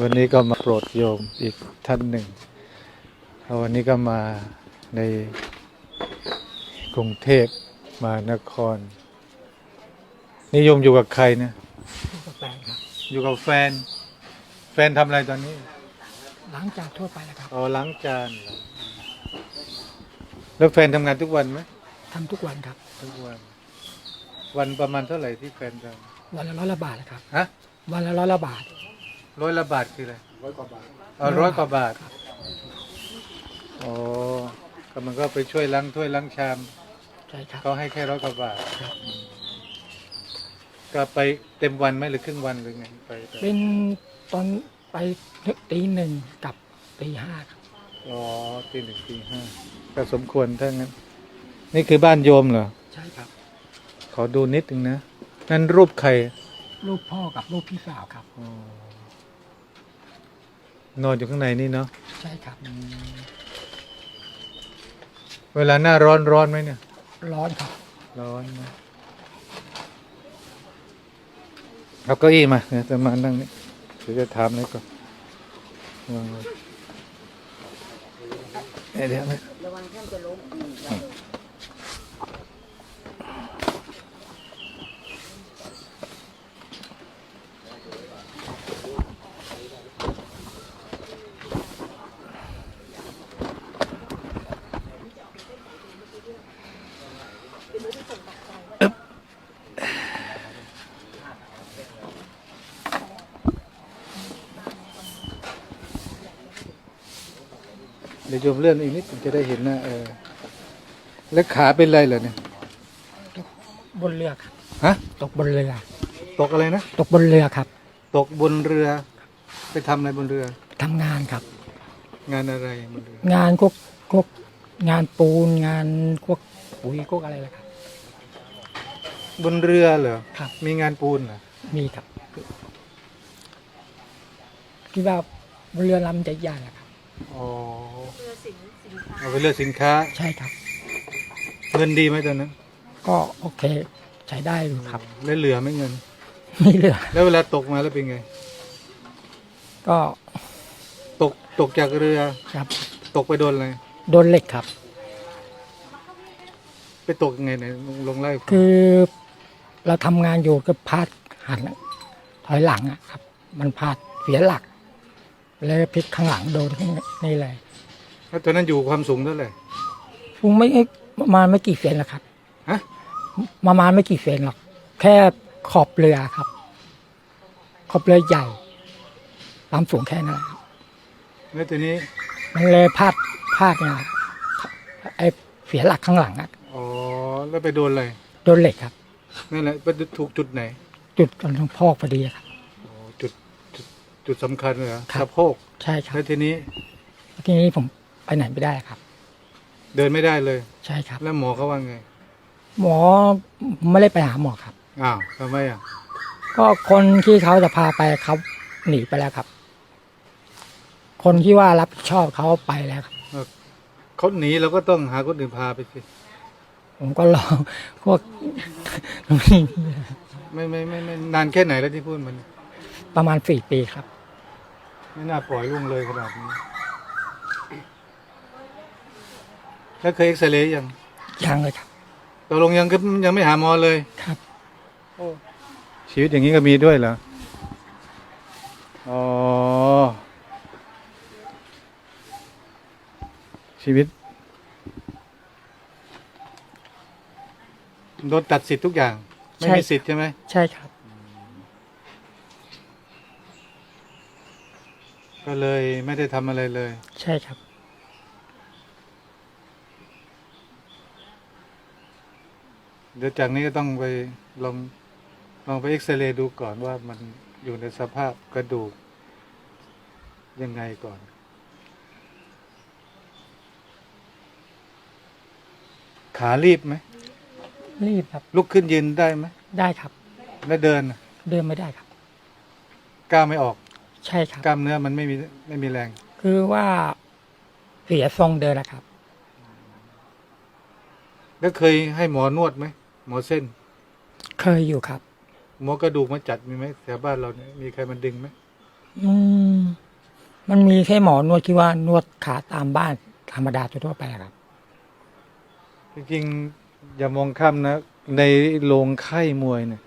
วันนี้ก็มาโปรดโยมอีกท่านหนึ่งแล้ววันนี้ก็มาในกรุงเทพมานคร นิยมอยู่กับใครนะผู้กับแฟนครับ อยู่กับแฟน แฟนทำอะไรตอนนี้ ล้างจานทั่วไปแล้วครับ อ๋อล้างจานเหรอแล้วแฟนทำงานทุกวันไหมทำทุกวันครับ ทุกวัน วันประมาณเท่าไหร่ที่แฟนทวันละร้อยละบาทนะครับำฮะ วันละร้อยละบาท ร้อยละบาทคืออะไรร้อยกว่าบาทอ๋อร้อยกว่าบาทอ๋อก็มันก็ไปช่วยล้างถ้วยล้างชามใช่ครับ เขาให้แค่ร้อยกว่าบาทครับก็ไปเต็มวันไหมหรือครึ่งวันหรือไงไปไปเป็นตอนไปตีหนึ่งกับตีห้าครับอ๋อตีหนึ่งตีห้าก็สมควรถ้างั้น นี่คือบ้านโยมเหรอ ใช่ครับ ขอดูนิดนึงนะ นั่นรูปใครรูปพ่อกับรูปพี่สาวครับ อ๋อ นอนอยู่ข้างในนี่เนาะใช่ครับ เวลาหน้าร้อนร้อนไหมเนี่ย ร้อนครับ ร้อนนะเอาเก้าอี้มาเดี๋ยวจะมานั่งนี่เดี๋ยวจะถามอะไรก่อนวางไว้เดี๋ยวเดี๋ยวนะระวังท่านจะล้ม ดี๋ยวโยมเลื่อนอีกนิดถึงจะได้เห็นหนะเออแล้วขาเป็นไรเหรอเนี่ยบนเรือครับ ฮะ ตกบนเรือ ตกอะไรนะ ตกบนเรือครับ ตกบนเรือ ไปทำอะไรบนเรือ ทำงานครับ งานอะไรบนเรือ งานพวกพวกงานปูนงานพวกปุ๋ยพวกอะไรล่ะครับ บนเรือเหรอครับ มีงานปูนเหรอมีครับคิดว่าบนเรือลำใหญ่ๆนะครับ อ๋อเรือสินสินค้าเอาไปเลือกสินค้า ใช่ครับ เงินดีไหมตอนนั้นก็โอเค ใช้ได้อยู่ครับ แล้วเหลือไหมเงิน ไม่เหลือ แล้วเวลาตกมาแล้วเป็นไง ก็ตกตกจากเรือครับ ตกไปโดนอะไรโดนเหล็กครับ ไปตกยังไงไหนลงลงไล่าให้ฟังคือเราทำงานอยู่ก็พลาดหันถอยหลังอะครับ มันพลาดเสียหลัก เลยพลิกข้างหลังโดนข้างนี่เลยแล้วตอนนั้นอยู่ความสูงเท่าไหร่คงไม่ประมาณไม่กี่เซนหรอกครับฮะประมาณไม่กี่เซนหรอก แค่ขอบเรือครับ ขอบเรือใหญ่ความสูงแค่นั้นแหละครับแล้วทีนี้มันเลยพลาดพลาดเนี่ยครับไอ้เสียหลักข้างหลังอะอ๋อแล้วไปโดนอะไรโดนเหล็กครับนั่นแหละไปถูกจุดไหน จุดกันทั้งพอกพอดีครับอ๋อจุด จุดจุดสำคัญเลยเหรอครับ สะโพกใช่ครับแล้วทีนี้ทีนี้ผมไปไหนไม่ได้ครับ เดินไม่ได้เลย ใช่ครับ แล้วหมอเขาว่าไงหมอไม่ได้ไปหาหมอครับ อ้าวทำไมอะก็คนที่เขาจะพาไปเขาหนีไปแล้วครับ คนที่ว่ารับผิดชอบเขาไปแล้วครับ เขาหนีเราก็ต้องหาคนอื่นพาไปสิผมก็รอพวก ไม่ไม่ไม่ไม่นานแค่ไหนแล้วที่พูดมัน ประมาณสี่ปีครับ ไม่น่าปล่อยล่วงเลยขนาดนี้ แล้วเคยเอ็กซเรย์ยังยังเลยครับ ตกลงยังก็ยังไม่หาหมอเลยครับชีวิตอย่างนี้ก็มีด้วยเหรอ อ๋อ ชีวิตโดนตัดสิทธิ์ทุกอย่าง ไม่ใช่ มีสิทธิ์ใช่ไหม ใช่ครับ ก็เลยไม่ได้ทำอะไรเลย ใช่ครับ เดี๋ยวจากนี้ก็ต้องไปลองลองไปเอ็กซเรย์ดูก่อนว่ามันอยู่ในสภาพกระดูก ยังไงก่อน ขารีบไหม รีบครับลุกขึ้นยืนได้ไหมได้ครับ แล้วเดินน่ะเดินไม่ได้ครับ ก้าวไม่ออก ใช่ครับ กล้ามเนื้อมันไม่มีไม่มีแรง คือว่าเสียทรงเดินนะครับ แล้วเคยให้หมอนวดไหมหมอเส้น เคยอยู่ครับ หมอกระดูกมาจัดมีไหมแถวบ้านเราเนี่ยมีใครมันดึงไหมอืมมันมีแค่หมอนวดที่ว่านวดขาตามบ้านธรรมดาทั่วๆไปครับ จริงๆอย่ามองข้ามนะ ในโรงค่ายมวยเนี่ย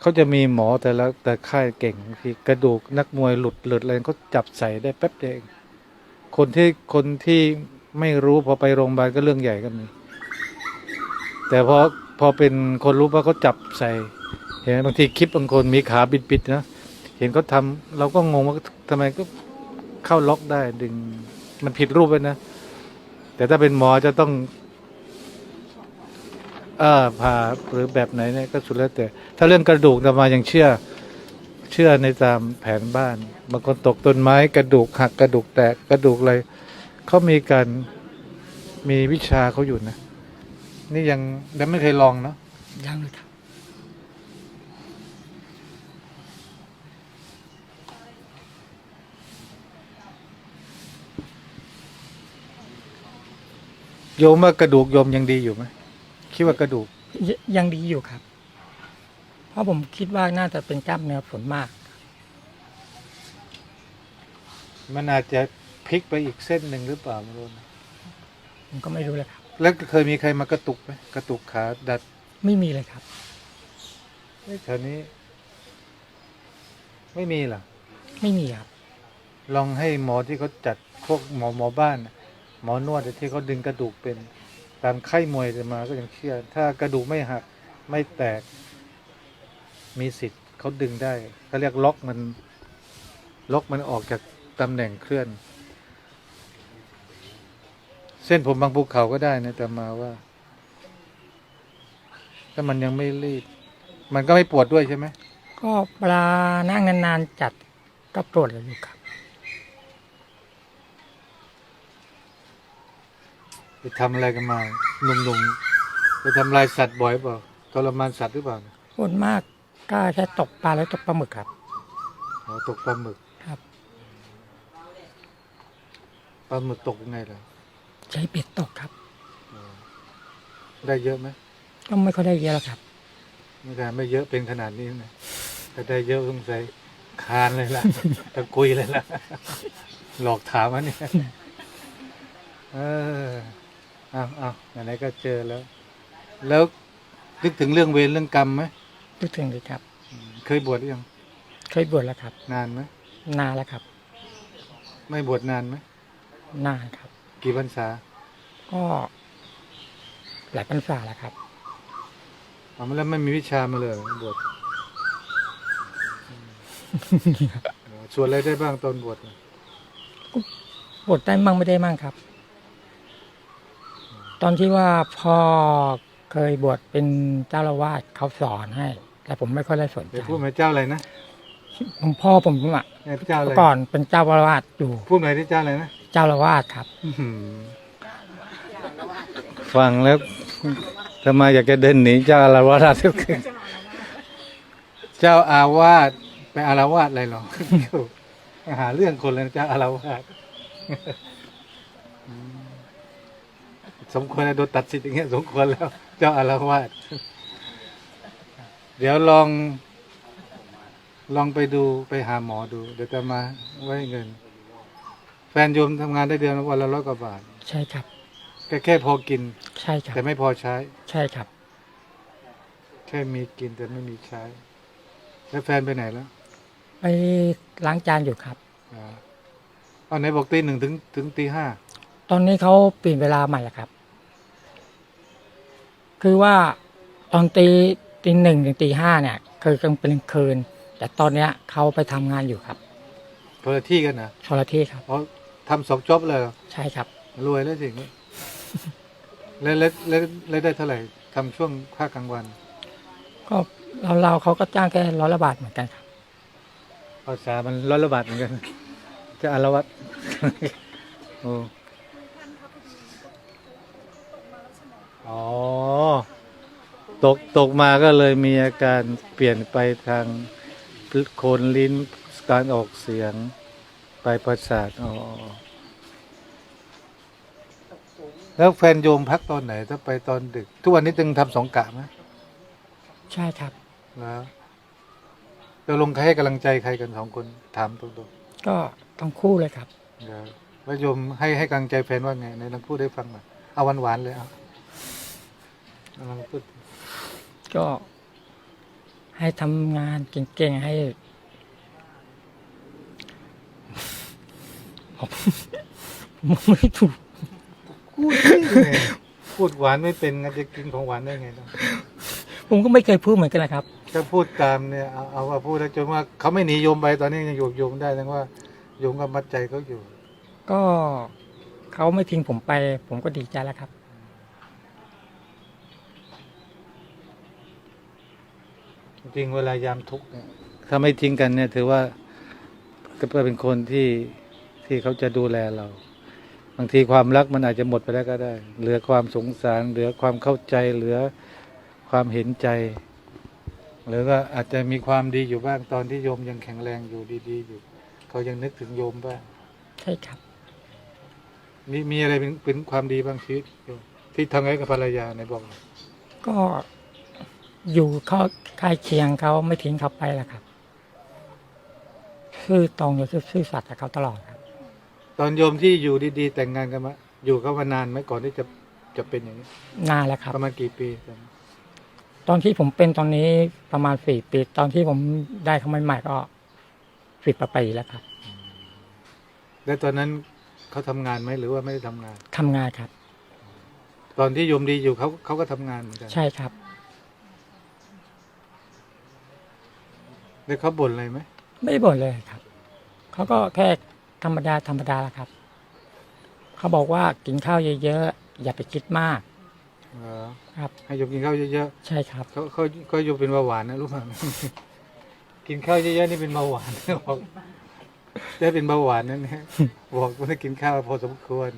เขาจะมีหมอแต่ละแต่ค่ายเก่งบางทีกระดูกนักมวยหลุดหลุดอะไรเขาจับใส่ได้แป๊บเดียวเองคนที่คนที่ไม่รู้พอไปโรงพยาบาลก็เรื่องใหญ่ก็มีแต่พอพอเป็นคนรู้ว่าเขาจับใส่ เห็นบางทีคลิปบางคนมีขาบิดๆนะเห็นเขาทำเราก็งงว่าทำไมก็เข้าล็อกได้ดึงมันผิดรูปไปนะ แต่ถ้าเป็นหมอจะต้อง เออผ่าหรือแบบไหนเนี่ยก็สุดแล้วแต่ ถ้าเรื่องกระดูกจะมายังเชื่อเชื่อในตามแผนบ้านบางคนตกต้นไม้กระดูกหักกระดูกแตกกระดูกอะไรเขามีการมีวิชาเขาอยู่นะ นี่ยังยังไม่เคยลองเนาะยังเลยครับโยมว่ากระดูกโยมยังดีอยู่ไหม คิดว่ากระดูกยยังดีอยู่ครับ เพราะผมคิดว่าน่าจะเป็นกล้ามเนื้อส่วนมาก มันอาจจะพลิกไปอีกเส้นหนึ่งหรือเปล่าไม่รู้นะผมก็ไม่รู้เลยครับ แล้วเคยมีใครมากระตุกไหมกระตุกขาดัดไม่มีเลยครับ เอ้ยแถวนี้ ไม่มีเหรอ ไม่มีครับ ลองให้หมอที่เขาจัดพวกหมอหมอบ้านน่ะหมอนวดที่เขาดึงกระดูกเป็น ตามไข้มวยจะมาก็ยังเชื่อ ถ้ากระดูกไม่หักไม่แตก มีสิทธิ์เขาดึงได้เขาเรียกล็อกมัน ล็อกมันออกจากตำแหน่งเคลื่อน เส้นผมบางภูเขาก็ได้นะแต่มาว่า ถ้ามันยังไม่รีบมันก็ไม่ปวดด้วยใช่ไหมก็เวลานั่งนานๆจัดก็ปวดอยู่ครับ ไป ทำอะไรกันมาหนุ่มๆไปทำลายสัตว์บ่อยเปล่าทรมานสัตว์หรือเปล่าปวดมากก็แค่ตกปลาแล้วตกปลาหมึกครับอ๋อตกปลาหมึกครับปลาหมึกตกยังไงล่ะใช้เบ็ดตกครับ อ๋อได้เยอะไหมก็ไม่ค่อยได้เยอะหรอกครับ ไม่ได้ไม่เยอะเป็นขนาดนี้นะถ้าได้เยอะสงสัยคานเลยล่ะ ตะกุยเลยล่ะ หลอกถามอันเนี่ยเออเอาเอาไหนๆก็เจอแล้ว แล้วนึกถึงเรื่องเวรเรื่องกรรมไหมพูดถึงเลยครับ อืมเคยบวชหรือยังเคยบวชแล้วครับ นานไหมนานแล้วครับ ไม่บวชนานไหมนานครับ กี่พรรษาก็หลายพรรษาแล้วครับอ๋อแล้วไม่มีวิชามาเลยเหรอบวชอ๋อส่วนอะไรได้บ้างตอนบวชบวชได้มั่งไม่ได้มั่งครับ ตอนที่ว่าพ่อเคยบวชเป็นเจ้าละวาดเขาสอนให้ แต่ผมไม่ค่อยได้สนใจเดี๋ยวพูดมาเจ้าอะไรนะผมพ่อผมอะเอ้ยเจ้าอะไรก่อนเป็นเจ้าละวาดอยู่ พูดหน่อยที่เจ้าอะไรนะ เจ้าละวาดครับอื้อหือฟังแล้วทำไมอยากจะเดินหนีเจ้าอารวาสทุกคืนเจ้าอาวาสไปอารวาสอะไรหรอหาเรื่องคนเลยนะเจ้าอารวาสอืม สมควรแล้วโดนตัดสิทธิ์อย่างเงี้ยสมควรแล้ว เจ้าอารวาสเดี๋ยวลอง ลองไปดูไปหาหมอดู เดี๋ยวจะมาไว้เงิน แฟนโยมทำงานได้เดือนละวันละร้อยกว่าบาทใช่ครับแค่แค่พอกิน ใช่ครับแต่ไม่พอใช้ ใช่ครับ แค่มีกินแต่ไม่มีใช้ แล้วแฟนไปไหนแล้วไปล้างจานอยู่ครับอ่าเอาไหนบอกตีหนึ่งถึงถึงตีห้าตอนนี้เขาเปลี่ยนเวลาใหม่แล้วครับ คือว่าตอนตีตีหนึ่งถึงตีห้าเนี่ยคือกลางเป็นคืน แต่ตอนเนี้ยเขาไปทำงานอยู่ครับคนละที่กันนะโทรที่ครับ เพราะทำสองจ็อบเลยเหรอใช่ครับ รวยแล้วสิแล้วแล้วแล้วแล้วได้เท่าไหร่ทำช่วงภาคกลางวันก็เราเราเขาก็จ้างแค่ร้อยละบาทเหมือนกันครับ ภาษามันร้อยละบาทเหมือนกัน จะอารวัต โอ้ อ๋อ ตกตกมาก็เลยมีอาการเปลี่ยนไปทางโคนลิ้นการออกเสียงไปประสาทอ๋อแล้วแฟนโยมพักตอนไหนถ้าไปตอนดึก ทุกวันนี้จึงทำสองกะไหมใช่ครับแล้วจะลงใครให้กำลังใจใครกันสองคนถามตรงก็ต้องคู่เลยครับเดี๋ยวแล้วโยมให้ให้กำลังใจแฟนว่าไงในลองพูดให้ฟังหน่อยเอาหวานๆเลยเอา เอาลองพูดก็ให้ทำงานเก่งๆให้ผมผมไม่ถูกพูดสิพูดหวานไม่เป็นงั้นจะกินของหวานได้ไงเนาะผมก็ไม่เคยพูดเหมือนกันนะครับ ถ้าพูดตามเนี่ยเอาเอาว่าพูดแล้วจนว่าเขาไม่หนีโยมไปตอนนี้ยังอยู่โยมได้แสดงว่าโยมก็มัดใจเขาอยู่ ก็เขาไม่ทิ้งผมไป ผมก็ดีใจแล้วครับ จริงๆเวลายามทุกข์เนี่ยถ้าไม่ทิ้งกันเนี่ย ถือว่าก็เป็นคนที่ที่เขาจะดูแลเรา บางทีความรักมันอาจจะหมดไปแล้วก็ได้ เหลือความสงสาร เหลือความเข้าใจ เหลือความเห็นใจ หรือว่าอาจจะมีความดีอยู่บ้างตอนที่โยมยังแข็งแรงอยู่ดีๆอยู่ เขายังนึกถึงโยมบ้างใช่ครับ มีมีอะไรเป็นเป็นความดีบ้างชีวิตโยมที่ทำให้กับภรรยาในบอกหน่อยก็ อยู่เขาใกล้เคียงเขาไม่ทิ้งเขาไปแหละครับซื่อตรงอยู่ซื่อสัตย์กับเขาตลอดครับ ตอนโยมที่อยู่ดีๆ แต่งงานกันมาอยู่เขามานานไหมก่อนที่จะจะเป็นอย่างนี้นานแล้วครับ ประมาณกี่ปีตอนตอนที่ผมเป็นตอนนี้ประมาณสี่ปี ตอนที่ผมได้เขาใหม่ๆก็สิบกว่าปีแล้วครับ แล้วตอนนั้นเขาทำงานไหมหรือว่าไม่ได้ทำงาน ทำงานครับ ตอนที่โยมดีอยู่เขาเขาก็ทำงานเหมือนกัน ใช่ครับ แล้วเขาบ่นอะไรไหมไม่บ่นเลยครับ เขาก็แค่ธรรมดาธรรมดาแหละครับ เขาบอกว่ากินข้าวเยอะๆ อย่าไปคิดมาก เหรอครับ ให้โยมกินข้าวเยอะใช่ครับ ๆเขาเขาเขาโยมเป็นเบาหวานนะรู้ป่ะกินข้าวเยอะๆนี่เป็นเบาหวานบอกได้เป็นเบาหวานนั่นนะบอกว่ากินข้าวพอสมควร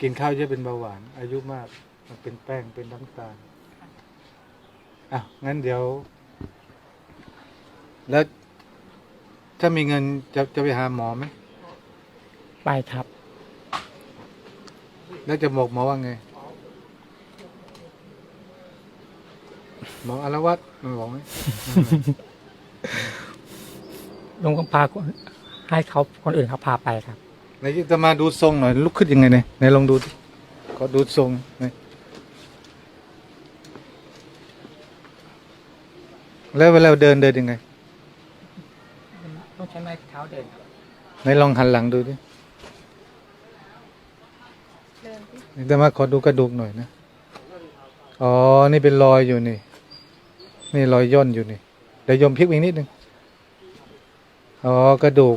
กินข้าวเยอะเป็นเบาหวาน อายุมาก มันเป็นแป้งเป็นน้ำตาลอะงั้นเดี๋ยว แล้ว ถ้ามีเงินจะจะไปหาหมอไหม ไปครับ แล้วจะบอกหมอว่าไง หมออารวัตมันบอกไหม ลุงก็พาคนให้เขาคนอื่นเขาพาไปครับ ไหนจะมาดูทรงหน่อย ลุกขึ้นยังไงเนี่ยไหนลองดูดิขอดูทรงหน่อยแล้วเวลาเดินเดินยังไงต้องใช้ไม้เท้าเดินครับไหนลองหันหลังดูดิเดินที่นี่จะมาขอดูกระดูกหน่อยนะ อ๋อ นี่เป็นรอยอยู่นี่ นี่รอยย่นอยู่นี่ เดี๋ยวโยมพลิกอีกนิดนึง อ๋อ กระดูก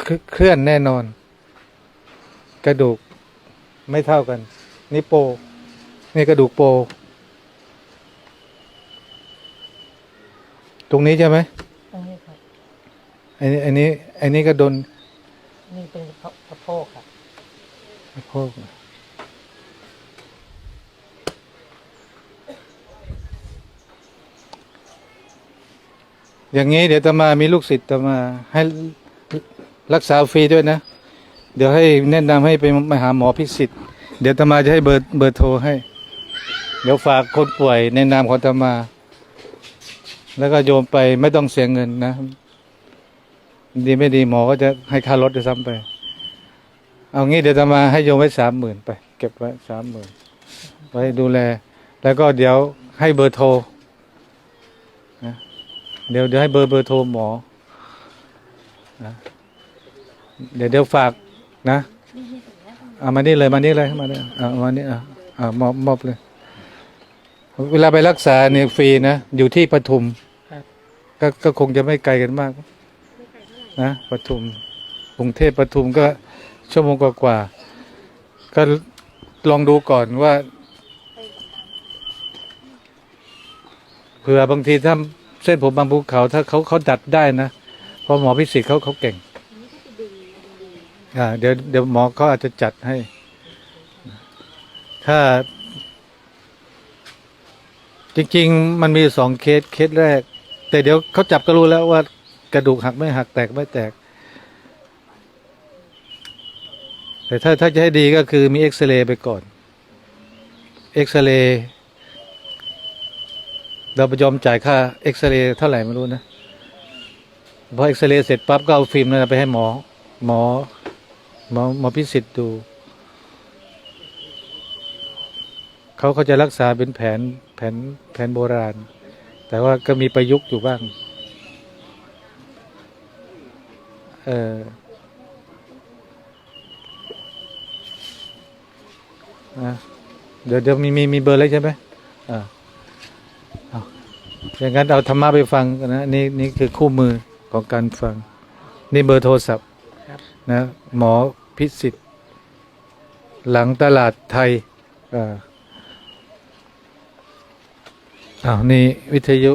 เคลื่เคลื่อนแน่นอน กระดูกไม่เท่ากัน นี่โป นี่กระดูกโป ตรงนี้ใช่ไหมตรงนี้ครับ อันนี้อันนี้อันนี้ก็โดนนี่เป็นสะโพกครับสะโพกอย่างนี้เดี๋ยวจะมามีลูกศิษย์จะมาให้รักษาฟรีด้วยนะ เดี๋ยวให้แนะนำให้ไปมาหาหมอพิสิทธิ์เดี๋ยวตมาจะให้เบอร์เบอร์โทรให้ เดี๋ยวฝากคนป่วยในนามของตมา แล้วก็โยมไปไม่ต้องเสียเงินนะ ดีไม่ดีหมอก็จะให้ค่ารถด้วยซ้ำไป เอางี้เดี๋ยวจะมาให้โยมไว้สามหมื่นไป เก็บไว้สามหมื่นไว้ดูแล แล้วก็เดี๋ยวให้เบอร์โทรนะเดี๋ยวเดี๋ยวให้เบอร์เบอร์โทรหมอนะเดี๋ยวเดี๋ยวฝากนะเอามานี่เลยมานี่เลยมาเนี่ยเอามานี่อะอ่ามอบมอบเลย เวลาไปรักษาเนี่ยฟรีนะ อยู่ที่ปทุมครับก็ก็คงจะไม่ไกลกันมาก นะปทุมกรุงเทพปทุมก็ชั่วโมงกว่าๆก็ลองดูก่อนว่าเผื่อบางทีถ้าเส้นผมบางภูเขา ถ้าเขาเขาดัดได้นะพราะหมอพิสิทธิ์เขาเขาเก่งอันนี้ก็จะดึงดึงอ่าเดี๋ยวเดี๋ยวหมอเขาอาจจะจัดให้ ถ้า จริง ๆ มันมีสองเคสเคสแรก แต่เดี๋ยวเขาจับก็รู้แล้วว่า กระดูกหักไม่หักแตกไม่แตก แต่ถ้าถ้าจะให้ดีก็คือมีเอ็กซเรย์ไปก่อนเอ็กซเรย์เราไปยอมจ่ายค่าเอ็กซเรย์เท่าไหร่ไม่รู้นะพอเอ็กซเรย์เสร็จปั๊บก็เอาฟิล์มนั้นไปให้หมอ หมอ หมอหมอพิสิทธิ์ดูเขาเขาจะรักษาเป็นแผนแผนแผนโบราณ แต่ว่าก็มีประยุกต์อยู่บ้าง เออนะเดี๋ยวเดี๋ยวมีมีมีเบอร์แล้วใช่ไหมอ่าเอาอย่างนั้นเอาธรรมะไปฟังกันนะนี่นี่คือคู่มือของการฟัง นี่เบอร์โทรศัพท์ครับนะหมอพิสิทธิ์ หลังตลาดไทยอ่าอ้าวนี่วิทยุ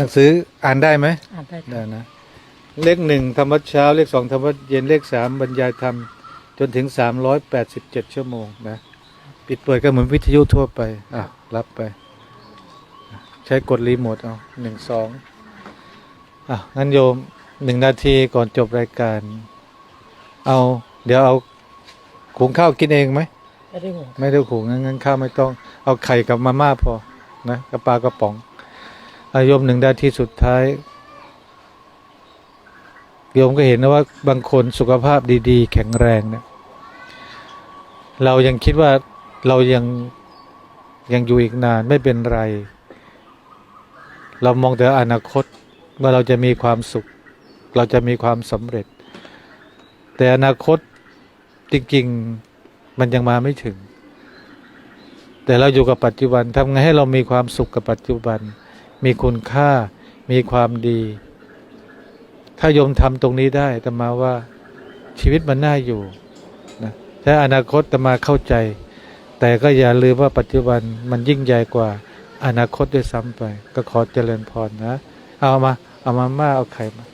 หนังสืออ่านได้ไหมอ่านได้คได้รับนะ เลขหนึ่งธรรมวัดเช้า เลขสองธรรมวัดเย็นเลขสามบรรยายธรรม จนถึงสามร้อยแปดสิบเจ็ดชั่วโมงนะ ปิดเปิดก็เหมือนวิทยุทั่วไปอะรับไป ใช้กดรีโมทเอาหนึ่งสองอะงั้นโยมหนึ่งนาทีก่อนจบรายการ เอา เดี๋ยวเอาหุงข้าวกินเองไหม ไม่ได้ห่วงไม่ได้หุงงั้นงั้นข้าวไม่ต้อง เอาไข่กับมาม่าพอนะกับปลากระป๋อง อายมหนึ่งนาทีสุดท้ายโยมก็เห็นนะว่าบางคนสุขภาพดี ๆ แข็งแรงเนี่ยเรายังคิดว่าเรายังยังอยู่อีกนานไม่เป็นไร เรามองแต่อนาคตว่าเราจะมีความสุข เราจะมีความสำเร็จ แต่อนาคตจริงๆมันยังมาไม่ถึง แต่เราอยู่กับปัจจุบันทำไงให้เรามีความสุขกับปัจจุบัน มีคุณค่า มีความดี ถ้าโยมทำตรงนี้ได้แตมาว่าชีวิตมันน่าอยู่นะถ้าอนาคตจะมาเข้าใจ แต่ก็อย่าลืมว่าปัจจุบันมันยิ่งใหญ่กว่าอนาคตด้วยซ้ำไป ก็ขอเจริญพรนะ เอามา เอามาม่าเอาไข่มา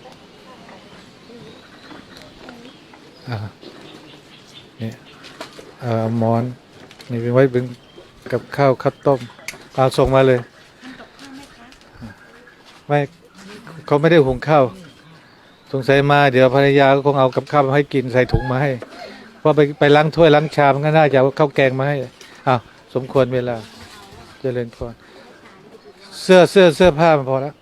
อ่าเนี่ยอ่อหมอน นี่เป็นไว้เป็นกับข้าวข้าวต้มเอาส่งมาเลย ไม่เขาไม่ได้หุงข้าวสงสัยมาเดี๋ยวภรรยาก็คงเอากับข้าวมาให้กินใส่ถุงมาให้พราไปไปล้างถ้วยล้างชามก็น่าจะเอาข้าวแกงมาให้อ้าวสมควรเวลาจเจริญพรเสื้อเสื้อเสื้อผ้ามันพอแล้ว